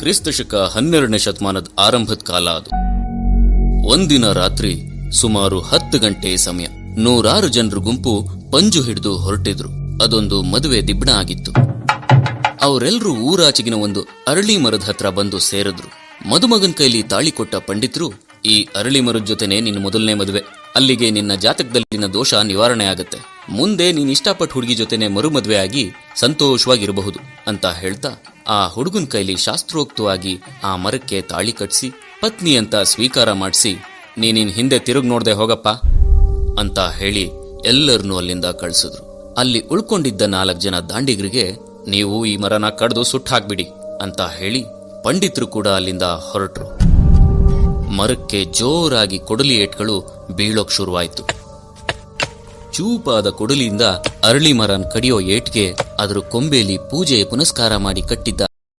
ಕ್ರಿಸ್ತಶಕ ಹನ್ನೆರಡನೇ ಶತಮಾನದ ಆರಂಭದ ಕಾಲ ಅದು. ಒಂದಿನ ರಾತ್ರಿ ಸುಮಾರು ಹತ್ತು ಗಂಟೆ ಸಮಯ ನೂರಾರು ಜನರು ಗುಂಪು ಪಂಜು ಹಿಡಿದು ಹೊರಟಿದ್ರು. ಅದೊಂದು ಮದುವೆ ದಿಬ್ಬಣ ಆಗಿತ್ತು. ಅವರೆಲ್ಲರೂ ಊರಾಚೆಗಿನ ಒಂದು ಅರಳಿ ಮರದ ಹತ್ರ ಬಂದು ಸೇರಿದ್ರು. ಮದುಮಗನ್ ಕೈಲಿ ತಾಳಿ ಕೊಟ್ಟ ಪಂಡಿತರು, ಈ ಅರಳಿ ಮರದ ಜೊತೆನೆ ನಿನ್ನ ಮೊದಲನೇ ಮದುವೆ. ಅಲ್ಲಿಗೆ ನಿನ್ನ ಜಾತಕದಲ್ಲಿನ ದೋಷ ನಿವಾರಣೆ ಆಗತ್ತೆ. ಮುಂದೆ ನೀನ್ ಇಷ್ಟಪಟ್ಟ ಹುಡುಗಿ ಜೊತೆನೆ ಮರು ಮದುವೆ ಆಗಿ ಸಂತೋಷವಾಗಿರಬಹುದು, ಅಂತ ಹೇಳ್ತಾ ಆ ಹುಡುಗನ ಕೈಲಿ ಶಾಸ್ತ್ರೋಕ್ತವಾಗಿ ಆ ಮರಕ್ಕೆ ತಾಳಿ ಕಟ್ಸಿ ಪತ್ನಿ ಅಂತ ಸ್ವೀಕಾರ ಮಾಡಿಸಿ, ನೀನಿನ್ ಹಿಂದೆ ತಿರುಗ್ ನೋಡ್ದೆ ಹೋಗಪ್ಪ ಅಂತ ಹೇಳಿ ಎಲ್ಲರನ್ನೂ ಅಲ್ಲಿಂದ ಕಳಿಸಿದ್ರು. ಅಲ್ಲಿ ಉಳ್ಕೊಂಡಿದ್ದ ನಾಲ್ಕು ಜನ ದಾಂಡಿಗರಿಗೆ, ನೀವು ಈ ಮರನ ಕಡ್ದು ಸುಟ್ಟು ಹಾಕ್ಬಿಡಿ ಅಂತ ಹೇಳಿ ಪಂಡಿತರು ಕೂಡ ಅಲ್ಲಿಂದ ಹೊರಟ್ರು. ಮರಕ್ಕೆ ಜೋರಾಗಿ ಕೊಡಲಿ ಏಟ್ಗಳು ಬೀಳೋಕ್ ಶುರುವಾಯ್ತು. ಚೂಪಾದ ಕೊಡಲಿಯಿಂದ ಅರಳಿ ಮರನ್ ಕಡಿಯೋ ಏಟ್ಗೆ ಅದರ ಕೊಂಬೆಯಲ್ಲಿ ಪೂಜೆ ಪುನಸ್ಕಾರ ಮಾಡಿ ಕಟ್ಟಿದ್ದ